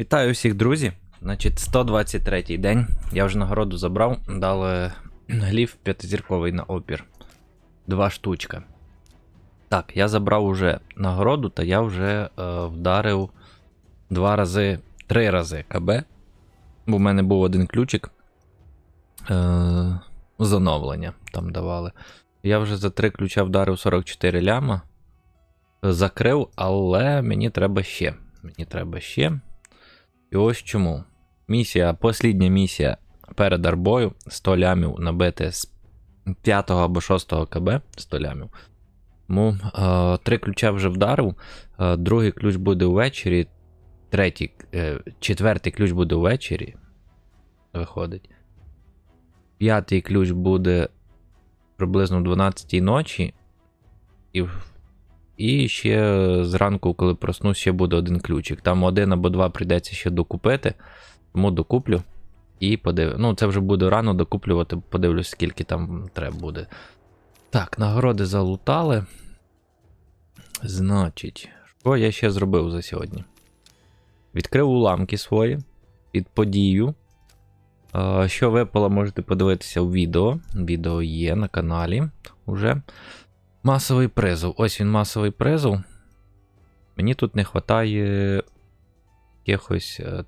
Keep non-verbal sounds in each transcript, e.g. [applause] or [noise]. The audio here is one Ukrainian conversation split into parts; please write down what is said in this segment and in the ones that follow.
Вітаю всіх, друзі. Значить, 123 день. Я вже нагороду забрав, дали гліф п'ятизірковий на опір. Два штучка. Так, я забрав уже нагороду, та я вже е, вдарив два рази, три рази КБ. Бо в мене був один ключик. Е, з оновлення там давали. Я вже за три ключа вдарив 44 ляма. Закрив, але мені треба ще. Мені треба ще. І ось чому. Місія, послідня місія перед арбою 100 лямів набити з 5 або 6 КБ 100 лямів. Тому е, три ключа вже вдарив. Е, другий ключ буде ввечері. Третій, е, четвертий ключ буде ввечері. Виходить. П'ятий ключ буде приблизно в 12 ночі. І і ще зранку, коли проснусь, ще буде один ключик. Там один або два прийдеться ще докупити. Тому докуплю. І подив... Ну, це вже буде рано докуплювати, подивлюсь, скільки там треба буде. Так, нагороди залутали. Значить, що я ще зробив за сьогодні? Відкрив уламки свої під подію. Що випало, можете подивитися в відео. Відео є на каналі уже. Масовий призов. Ось він масовий призов. Мені тут не вистачає якихось. е,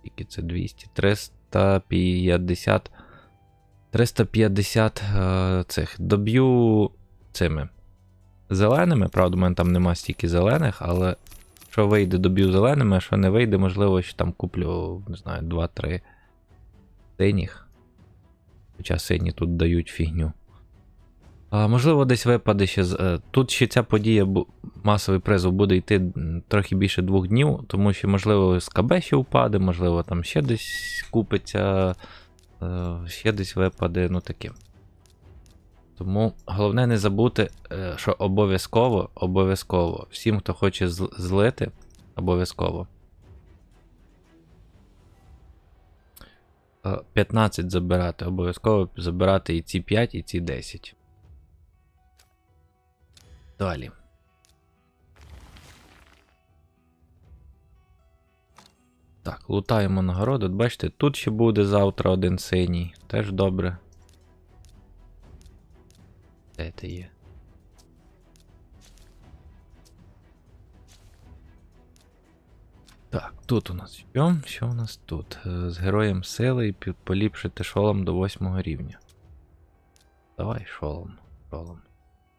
Скільки це 200? 350. 350 е, цих. Доб'ю цими зеленими. Правда, у мене там нема стільки зелених, але що вийде, доб'ю зеленими, а що не вийде, можливо, що там куплю, не знаю, 2-3 синіх. Хоча сині тут дають фігню. А, можливо, десь випаде ще. е, Тут ще ця подія, масовий призов буде йти трохи більше двох днів, тому що, можливо, з КБ ще впаде, можливо, там ще десь купиться, е, ще десь випаде, ну таке. Тому головне не забути, е, що обов'язково, обов'язково, всім, хто хоче злити, обов'язково. е, 15 забирати, обов'язково забирати і ці 5, і ці 10. Далі. Так, лутаємо нагороду. Бачите, тут ще буде завтра один синій. Теж добре. Де ти є? Так, тут у нас що? Що у нас тут? Е, З героєм сили і поліпшити шолом до 8 рівня. Давай шолом. Шолом.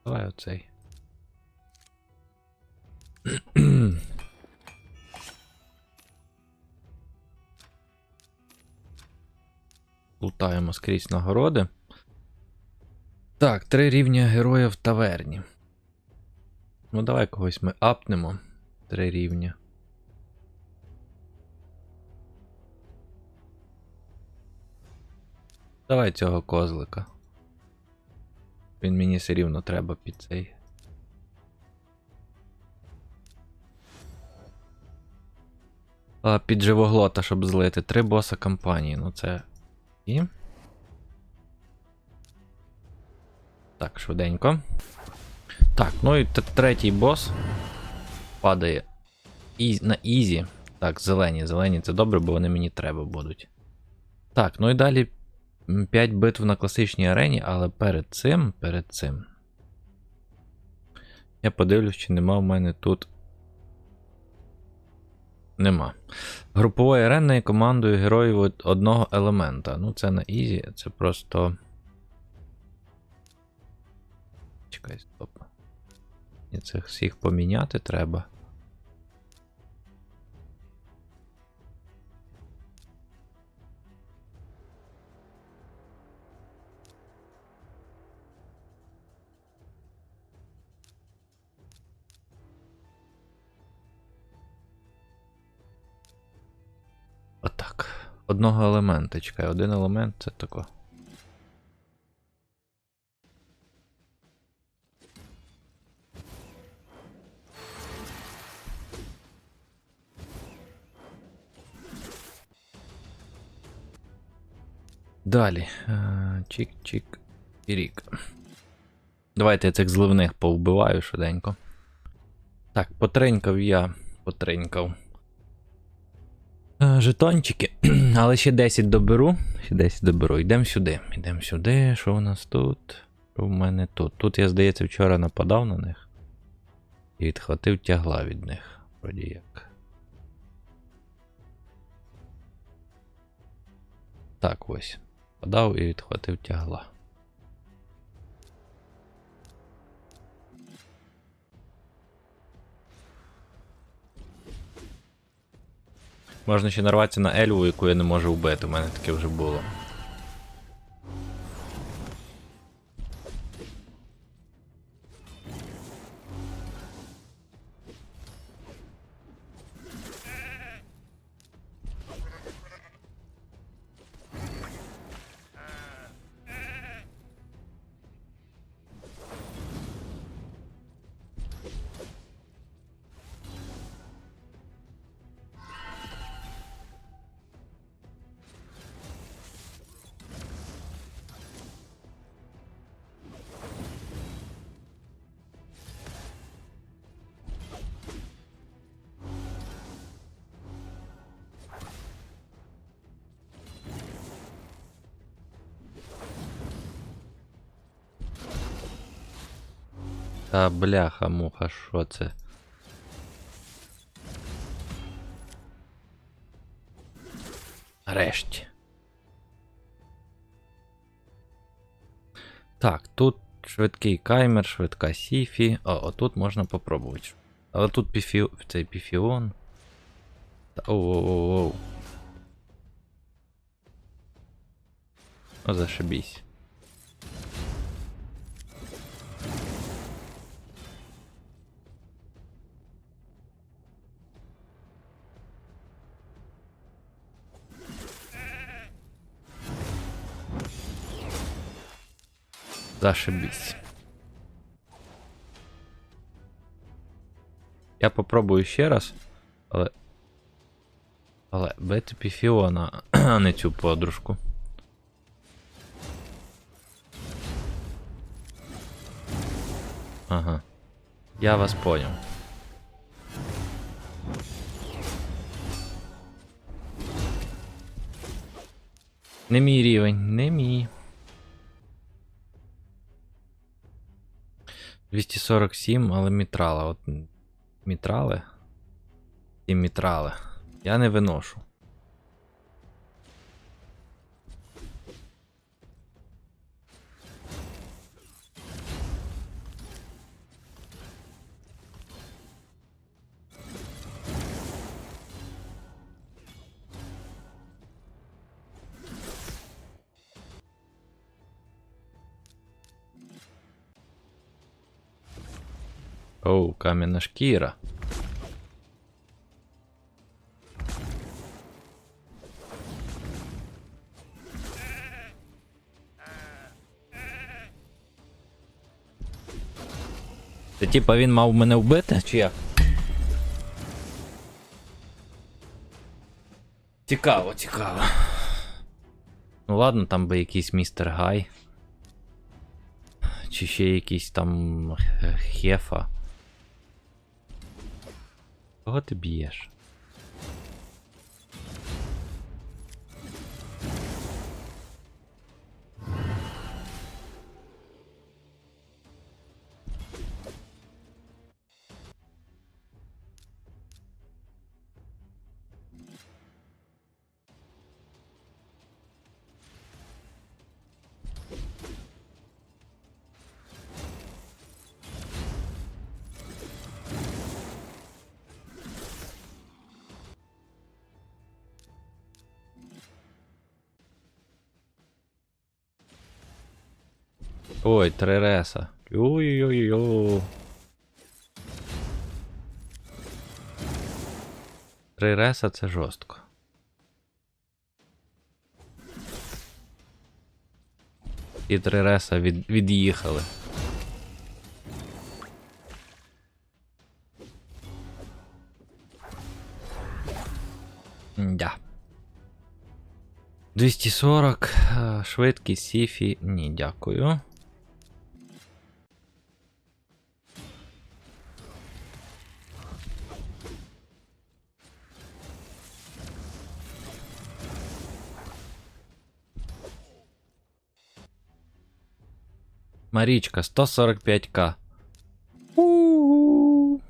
Давай оцей. Лутаємо скрізь нагороди. Так, три рівня героя в таверні. Ну, давай когось ми апнемо. Три рівня. Давай цього козлика. Він мені все рівно треба під цей. А, під живоглота, щоб злити. Три боса кампанії. Ну це. І. Так, швиденько. Так, ну і третій бос падає і, на ізі. Так, зелені, зелені це добре, бо вони мені треба будуть. Так, ну і далі 5 битв на класичній арені, але перед цим, перед цим. Я подивлюсь, чи нема в мене тут. Нема. Групової арени командою героїв одного елемента. Ну, це на Ізі, це просто. Чекай, стоп. І цих всіх поміняти треба. Одного елемента, чекай, один елемент це тако. Далі. Е, Чик-чик. І рік. Давайте я цих зливних повбиваю швиденько. Так, потренькав я. Потренькав. Е, Жетончики. [clears throat] Але ще 10 доберу. Ще 10 доберу. Йдемо сюди. Йдемо сюди. Що у нас тут? Що в мене тут? Тут я, здається, вчора нападав на них. І відхватив тягла від них. Вроді як. Так ось. Подав і відхватив тягла. Можна ще нарватися на Ельву, яку я не можу вбити. У мене таке вже було. Та бляха, муха, що це? Нарешті. Так, тут швидкий каймер, швидка сіфі. О, отут можна попробувати. Але тут піфі... цей піфіон. Оу-оу-оу. О, зашибісь. Зашибісь. Я попробую ще раз, але. Але бити піфіона, [clears throat] а не цю подружку. Ага. Я вас понял. Не мій рівень, не мій. 247, але мітрала. От мітрали. І мітрали. Я не виношу. Оу, кам'яна шкіра. Це типа він мав мене вбити, чи як? Цікаво, цікаво. Ну ладно, там би якийсь містер Гай. Чи ще якийсь там хефа. Кого ти б'єш? Ой, Тререса. Ой-ой-ой. Тререса це жорстко. І Тререса від, від'їхали. Да. 240, е, швидкість Сіфі. Ні, дякую. Маричка, 145к. У -у -у.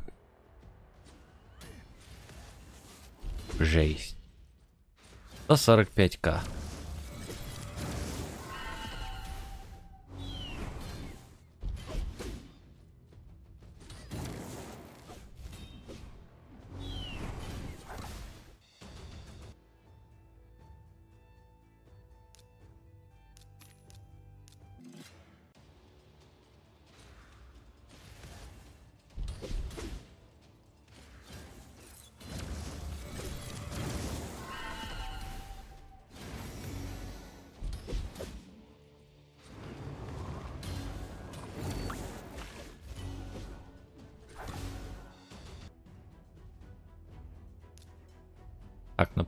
Жесть. 145к.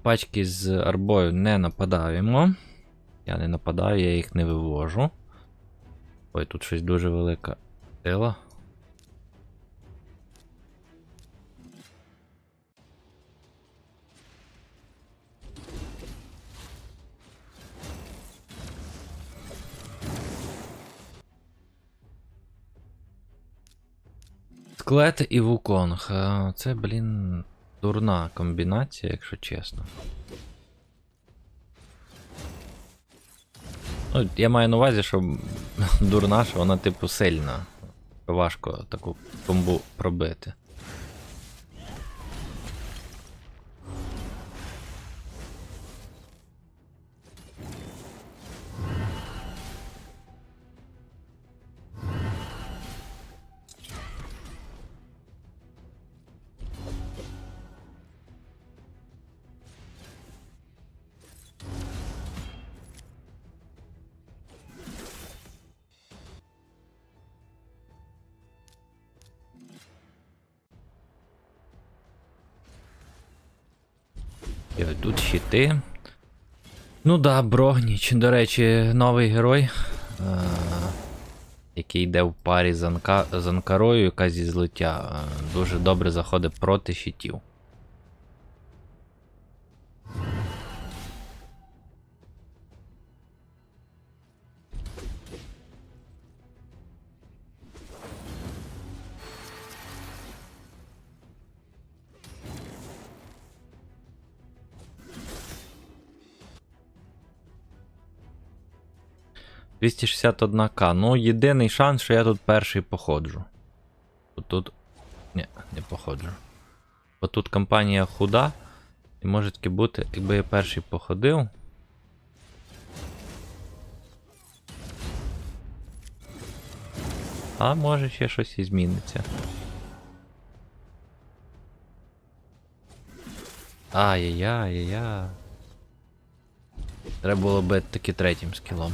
Пачки з арбою не нападаємо. Я не нападаю, я їх не вивожу. Ой, тут щось дуже велика сила. Склет і вуконг. Е, Це, блін, дурна комбінація, якщо чесно. Ну, я маю на увазі, що [laughs] дурна, що вона, типу, сильна. Важко таку комбу пробити. Тут щити. Ну да, Брогніч, до речі, новий герой, е- який йде в парі з, Анка... з Анкарою, яка зі злиття. е, Дуже добре заходить проти щитів. — 261к. Ну, єдиний шанс, що я тут перший походжу. Тут. Ні, не походжу. Бо тут компанія худа. І може таки бути, якби я перший походив. А може ще щось і зміниться. Ай-яй-яй-яй. Треба було би таки третім скілом.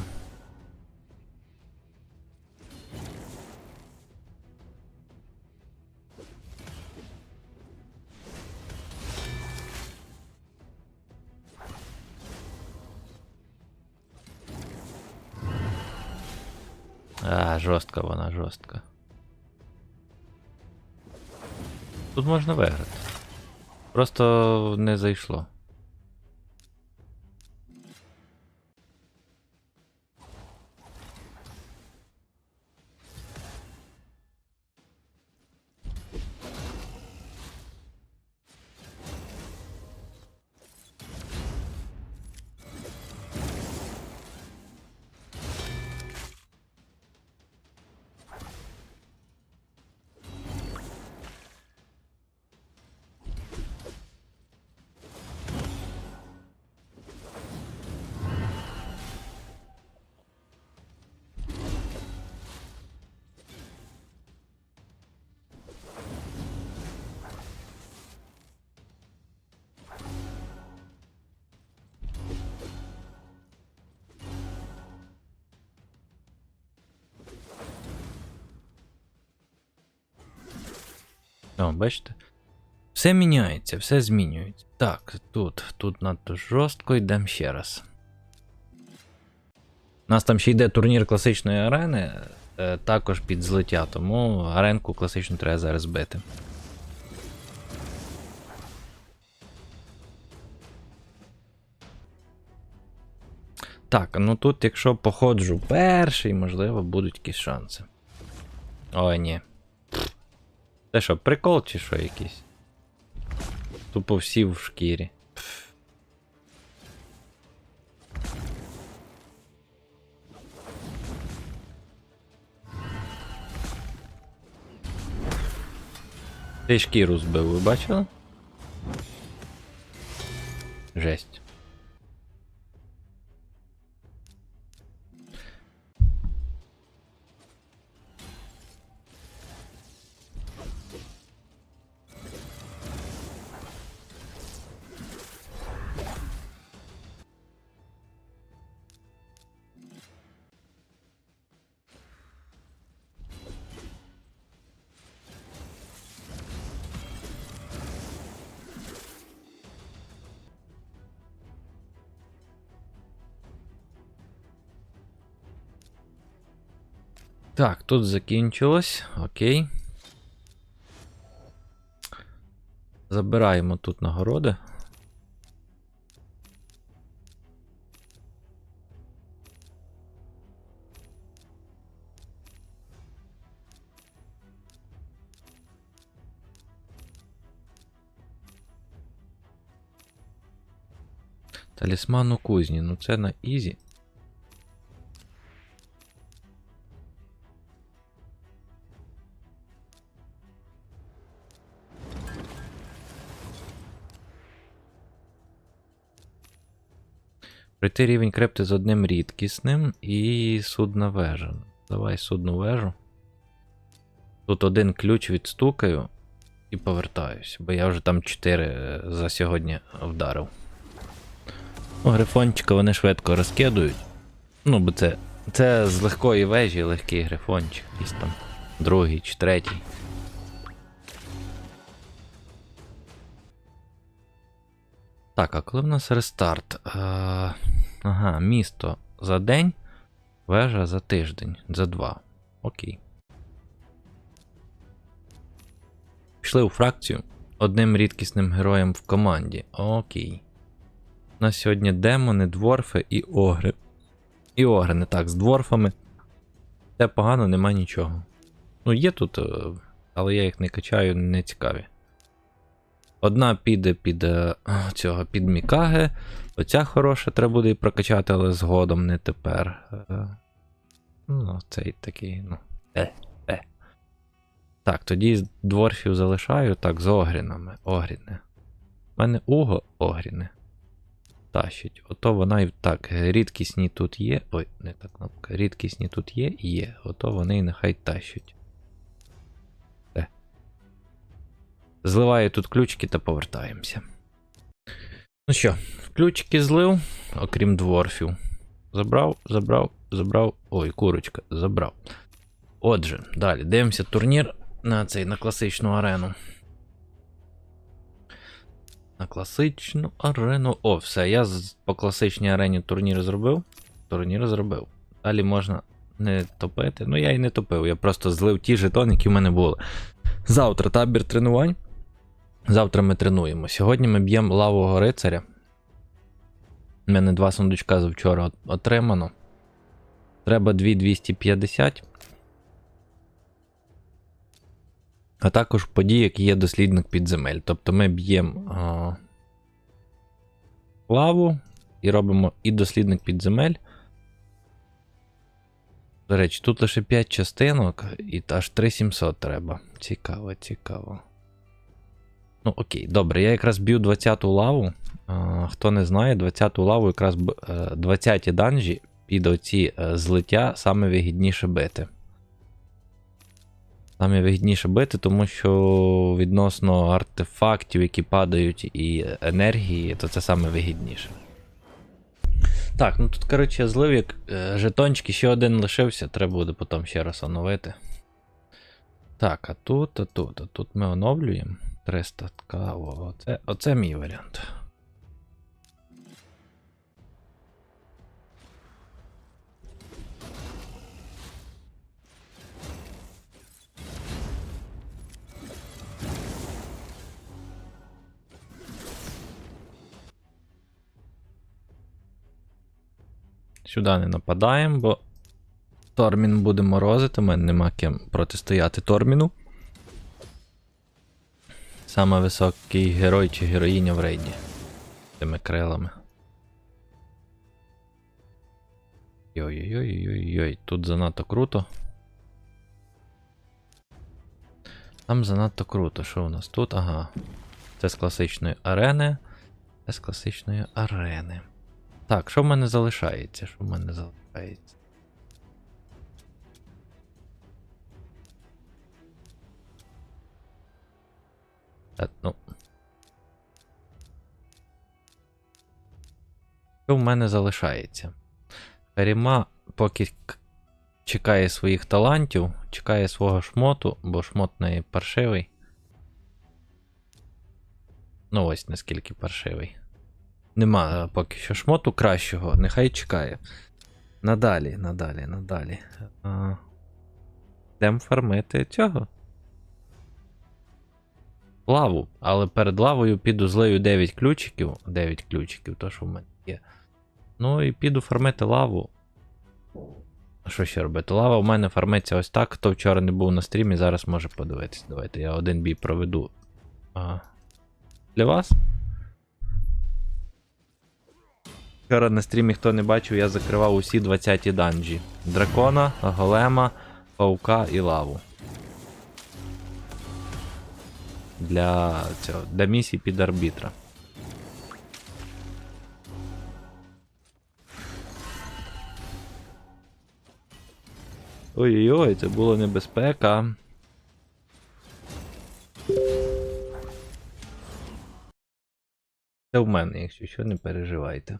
А, жорстка вона, жорстка. Тут можна виграти. Просто не зайшло. О, бачите? Все міняється, все змінюється. Так, тут, тут надто жорстко, йдемо ще раз. У нас там ще йде турнір класичної арени, е, також під злиття, тому аренку класичну треба зараз бити. Так, ну тут, якщо походжу перший, можливо, будуть якісь шанси. Ой, ні. Це що, прикол чи що якийсь? Тупо всі в шкірі. Ти шкіру збив, ви бачили? Жесть. Так, тут закінчилось. Окей. Забираємо тут нагороди. Талісман у кузні, ну це на ізі. Пройти рівень крепти з одним рідкісним і судна вежа. Давай судну вежу. Тут один ключ відстукаю і повертаюсь, бо я вже там 4 за сьогодні вдарив. Ну, грифончика вони швидко розкидують. Ну, бо це. Це з легкої вежі легкий грифончик. Якийсь там другий чи третій. Так, а коли в нас рестарт? Е, ага, місто за день, вежа за тиждень, за два. Окей. Пішли у фракцію одним рідкісним героєм в команді. Окей. У нас сьогодні демони, дворфи і огри. І огри не так, з дворфами. Це погано, нема нічого. Ну, є тут, е, але я їх не качаю, не цікаві. Одна піде під е, цього під Мікаге. Оця хороша, треба буде і прокачати, але згодом не тепер. Е, Ну, цей такий, ну. Е, е. Так, тоді дворфів залишаю, так, з огрінами. Огріне. У мене Уго огріне. Тащить. Ото вона і так, рідкісні тут є. Ой, не та кнопка. Рідкісні тут є, є. Ото вони і нехай тащать. Зливаю тут ключики та повертаємося. Ну що, ключики злив, окрім дворфів. Забрав, забрав, забрав. Ой, курочка, забрав. Отже, далі дивимося турнір на цей на класичну арену. На класичну арену. О, все, я по класичній арені турнір зробив. Турнір зробив. Далі можна не топити. Ну, я і не топив, я просто злив ті жетони, які в мене були. Завтра табір тренувань. Завтра ми тренуємо. Сьогодні ми б'ємо лавового рицаря. У мене два сундучка завчора от- отримано. Треба 2250. А також події, які є дослідник підземель. Тобто ми б'ємо лаву і робимо і дослідник підземель. До речі, тут лише 5 частинок, і аж 3700 треба. Цікаво, цікаво. Ну, окей, добре, я якраз б'ю 20-ту лаву. А, хто не знає, 20-ту лаву якраз е, 20-ті данжі під оці е, злиття саме вигідніше бити. Саме вигідніше бити, тому що відносно артефактів, які падають, і енергії, то це саме вигідніше. Так, ну тут, коротше, я злив як е, жетончики, ще один лишився, треба буде потім ще раз оновити. Так, а тут, а тут, а тут ми оновлюємо. 300 каво. Оце, оце мій варіант. Сюди не нападаємо, бо Тормін буде морозити, у мене нема ким протистояти Торміну. Саме високий герой чи героїня в рейді. Тими крилами. Йой-йой-йой-йой, тут занадто круто. Там занадто круто. Що у нас тут? Ага. Це з класичної арени. Це з класичної арени. Так, що в мене залишається? Що в мене залишається? Ну. Що в мене залишається? Каріма поки чекає своїх талантів, чекає свого шмоту, бо шмот в неї паршивий. Ну ось наскільки паршивий. Нема поки що шмоту кращого, нехай чекає. Надалі, надалі, надалі. Йдемо фармити цього. Лаву. Але перед лавою піду злею 9 ключиків. 9 ключиків, то що в мене є. Ну і піду фармити лаву. Що ще робити? Лава у мене фармиться ось так. Хто вчора не був на стрімі, зараз може подивитись. Давайте я один бій проведу. А, для вас. Вчора на стрімі, хто не бачив, я закривав усі 20 данжі: Дракона, Голема, Паука і лаву. Для цього, для місій під арбітра. Ой-ой-ой, це було небезпека. Це в мене, якщо що, не переживайте.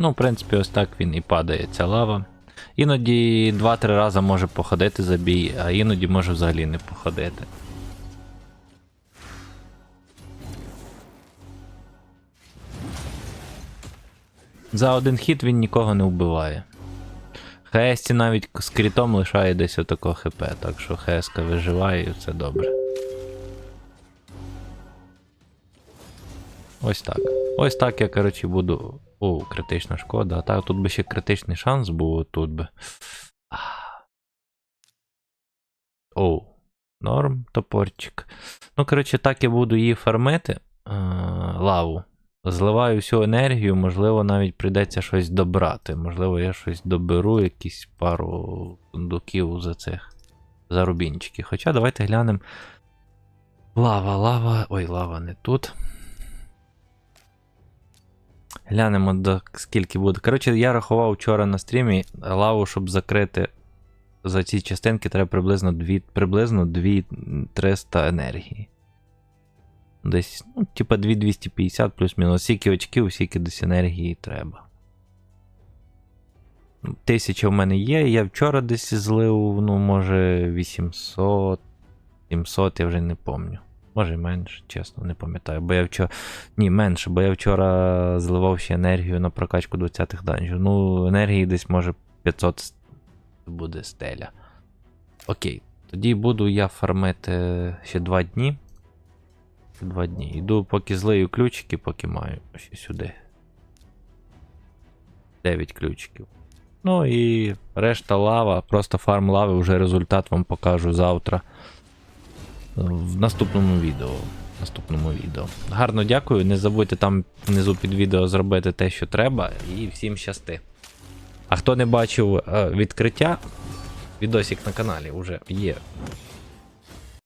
Ну, в принципі, ось так він і падає ця лава. Іноді 2-3 рази може походити за бій, а іноді може взагалі не походити. За один хід він нікого не вбиває. ХС навіть з крітом лишає десь отако ХП, так що ХС виживає і все добре. Ось так. Ось так я, коротше, буду. О, критична шкода. А так тут би ще критичний шанс був тут би. О, норм, топорчик. Ну, коротше, так я буду її фармити. А, лаву. Зливаю всю енергію, можливо, навіть прийдеться щось добрати. Можливо, я щось доберу, якісь пару сундуків за цих зарубінчиків. Хоча давайте глянемо. Лава, лава. Ой, лава не тут. Глянемо до скільки буде. Коротше, я рахував вчора на стрімі лаву, щоб закрити за ці частинки, треба приблизно 2, приблизно 2300 енергії. Десь, ну, типа 2250 плюс-мінус. Скільки очків, скільки десь енергії треба. Тисяча в мене є, я вчора десь злив, ну, може, 800, 700, я вже не пам'ятаю. Може і менше, чесно, не пам'ятаю. Бо я вчора. Ні, менше, бо я вчора зливав ще енергію на прокачку 20-х данжів. Ну, енергії десь може 500 с- буде стеля. Окей. Тоді буду я фармити ще 2 дні. Ще 2 дні. Йду поки злию ключики, поки маю ще сюди. 9 ключиків. Ну і решта лава, просто фарм лави, вже результат вам покажу завтра. В наступному відео. Наступному відео. Гарно дякую. Не забудьте там внизу під відео зробити те, що треба, і всім щасти. А хто не бачив е, відкриття, відосик на каналі вже є.